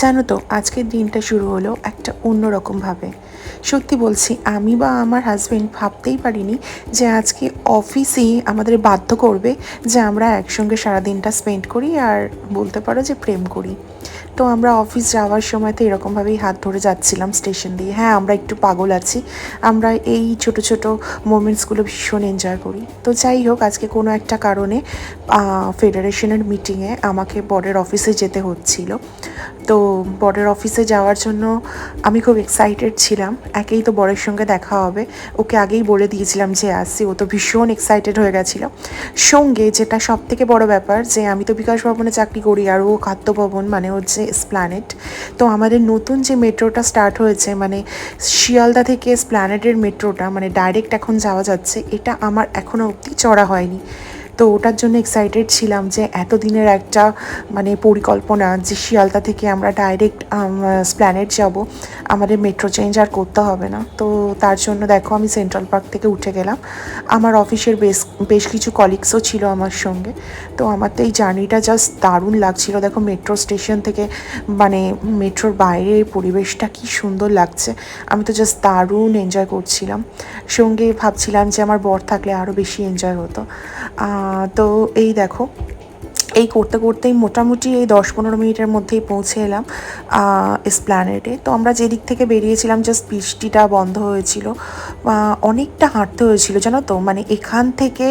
জানো তো, আজকের দিনটা শুরু হলো একটা অন্যরকমভাবে সত্যি বলছি, আমি বা আমার হাজবেন্ড ভাবতেই পারিনি যে আজকে অফিসেই আমাদের বাধ্য করবে যে আমরা একসঙ্গে সারা দিনটা স্পেন্ড করি আর বলতে পারো যে প্রেম করি। তো আমরা অফিস যাওয়ার সময় তো এরকমভাবেই হাত ধরে যাচ্ছিলাম স্টেশন দিয়ে। হ্যাঁ আমরা একটু পাগল আছি, আমরা এই ছোট ছোট মোমেন্টসগুলো ভীষণ এনজয় করি। তো যাই হোক, আজকে কোনো একটা কারণে ফেডারেশনের মিটিংয়ে আমাকে বরের অফিসে যেতে হচ্ছিল। তো বরের অফিসে যাওয়ার জন্য আমি খুব এক্সাইটেড ছিলাম। একেই তো বরের সঙ্গে দেখা হবে। ওকে আগেই বলে দিয়েছিলাম যে, আসছি। ও তো ভীষণ এক্সাইটেড হয়ে গেছিল। সঙ্গে যেটা সব থেকে বড় ব্যাপার যে, আমি তো বিকাশ ভবনে চাকরি করি আর ও খাদ্য ভবন মানে হচ্ছে স্প্ল্যানেট তো আমাদের নতুন যে মেট্রোটা স্টার্ট হয়েছে মানে শিয়ালদা থেকে স্প্ল্যানেটের মেট্রোটা মানে ডাইরেক্ট এখন যাওয়া যাচ্ছে, এটা আমার এখনও অবধি চড়া হয়নি। তো ওটার জন্য এক্সাইটেড ছিলাম যে এতদিনের একটা মানে পরিকল্পনা, যে শিয়ালদা থেকে আমরা ডাইরেক্ট স্প্ল্যানেট যাব, আমাদের মেট্রো চেঞ্জ আর করতে হবে না। তো তার জন্য দেখো আমি সেন্ট্রাল পার্ক থেকে উঠে গেলাম। আমার অফিসের বেশ বেশ কিছু কলিগসও ছিল আমার সঙ্গে। তো আমার তো এই জার্নিটা জাস্ট দারুণ লাগছিল। দেখো মেট্রো স্টেশন থেকে মানে মেট্রোর বাইরের পরিবেশটা কি সুন্দর লাগছে। আমি তো জাস্ট দারুণ এনজয় করছিলাম। সঙ্গে ভাবছিলাম যে আমার বর থাকলে আরও বেশি এনজয় হতো। তো এই দেখো এই করতে করতেই মোটামুটি এই দশ পনেরো মিনিটের মধ্যেই পৌঁছে এলাম স্প্ল্যানেটে তো আমরা যেদিক থেকে বেরিয়েছিলাম জাস্ট বৃষ্টিটা বন্ধ হয়েছিল অনেকটা হাঁটতে হয়েছিল, জানো তো? মানে এখান থেকে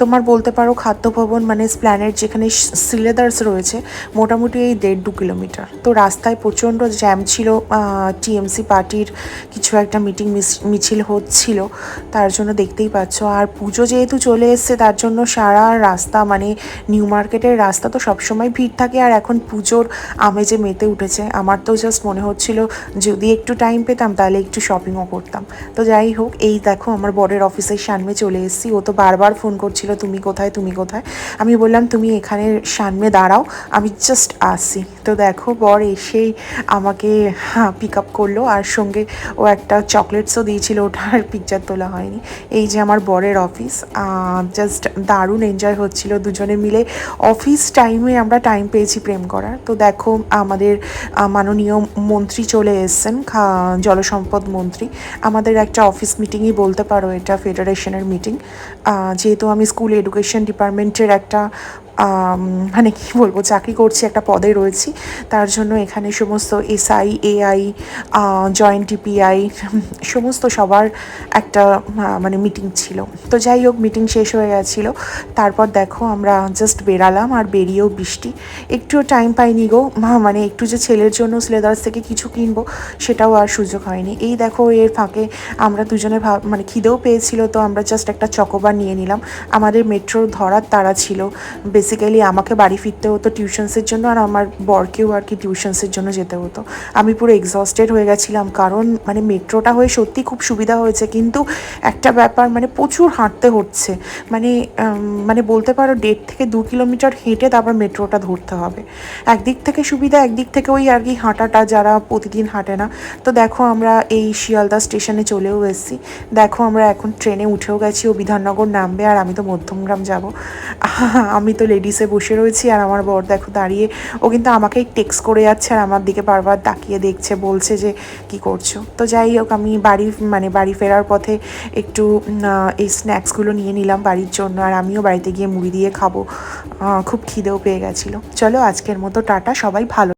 তোমার বলতে পারো খাদ্য ভবন মানে স্প্ল্যানেট যেখানে সিলেদার্স রয়েছে, মোটামুটি এই দেড় দু কিলোমিটার। তো রাস্তায় প্রচণ্ড জ্যাম ছিল টিএমসি পার্টির কিছু একটা মিটিং মিছিল হচ্ছিল, তার জন্য দেখতেই পাচ্ছ। আর পুজো যেহেতু চলে এসছে, তার জন্য সারা রাস্তা মানে নিউ মার্কেটের রাস্তা তো সবসময় ভিড় থাকে আর এখন পুজোর আমেজে মেতে উঠেছে। আমার তো জাস্ট মনে হচ্ছিল যদি একটু টাইম পেতাম তাহলে একটু শপিংও করতাম। তো যাই হোক, এই দেখো আমার বরের অফিসের সামনে চলে এসেছি। ও তো বারবার ফোন করছিল, তুমি কোথায়? তুমি কোথায়? আমি বললাম, তুমি এখানে সামনে দাঁড়াও, আমি জাস্ট আসি তো দেখো, বর এসেই আমাকে পিক আপ করল। আর সঙ্গে ও একটা চকলেটসও দিয়েছিল ওটার পিকচার তোলা হয়নি। এই যে আমার বরের অফিস জাস্ট দারুণ এনজয় হচ্ছিল দুজনে মিলে। অফিস টাইমে আমরা টাইম পেয়েছি প্রেম করার। তো দেখো, আমাদের মাননীয় মন্ত্রী চলে এসছেন জলসম্পদ মন্ত্রী। আমাদের একটা অফিস মিটিংই বলতে পারো, এটা ফেডারেশনের মিটিং যেহেতু আমি স্কুল এডুকেশন ডিপার্টমেন্টের একটা মানে কি বলব, চাকরি করছি, একটা পদে রয়েছি। তার জন্য এখানে সমস্ত এসআই, এআই জয়েন্ট টিপিআই সমস্ত সবার একটা মানে মিটিং ছিল। তো যাই হোক, মিটিং শেষ হয়ে গেছিল। তারপর দেখো আমরা জাস্ট বেরালাম আর বেরিয়েও বৃষ্টি। একটুও টাইম পাইনি গো। মানে একটু যে ছেলের জন্য সিলেদার্স থেকে কিছু কিনবো, সেটাও আর সুযোগ হয়নি। এই দেখো, এর ফাঁকে আমরা দুজনে ভাব মানে খিদেও পেয়েছিল, তো আমরা জাস্ট একটা চকোবার নিয়ে নিলাম। আমাদের মেট্রো ধরার তারা ছিল। বেসিক্যালি আমাকে বাড়ি ফিরতে হতো টিউশনসের জন্য আর আমার বরকেও আর কি টিউশনসের জন্য যেতে হতো। আমি পুরো এক্সস্টেড হয়ে গেছিলাম কারণ মানে মেট্রোটা হয়ে সত্যি খুব সুবিধা হয়েছে কিন্তু একটা ব্যাপার মানে প্রচুর হাঁটতে হচ্ছে। মানে মানে বলতে পারো দেড় থেকে দু কিলোমিটার হেঁটে তারপর মেট্রোটা ধরতে হবে। একদিক থেকে সুবিধা, একদিক থেকে ওই আর কি হাঁটাটা যারা প্রতিদিন হাঁটে না। তো দেখো আমরা এই শিয়ালদা স্টেশনে চলেও এসেছি। দেখো আমরা এখন ট্রেনে উঠেও গেছি ও বিধাননগর নামবে আর আমি তো মধ্যমগ্রাম যাব। আমি তো লেডিসে বসে রয়েছি আর আমার বর দেখো দাঁড়িয়ে, ও কিন্তু আমাকেই টেক্স করে যাচ্ছে আর আমার দিকে বারবার তাকিয়ে দেখছে, বলছে যে কি করছ? তো যাই হোক, আমি বাড়ি মানে বাড়ি ফেরার পথে একটু এই স্ন্যাক্সগুলো নিয়ে নিলাম বাড়ির জন্য আর আমিও বাড়িতে গিয়ে মুড়ি দিয়ে খাব। খুব খিদেও পেয়ে গেছিল। চলো আজকের মতো টাটা, সবাই ভালো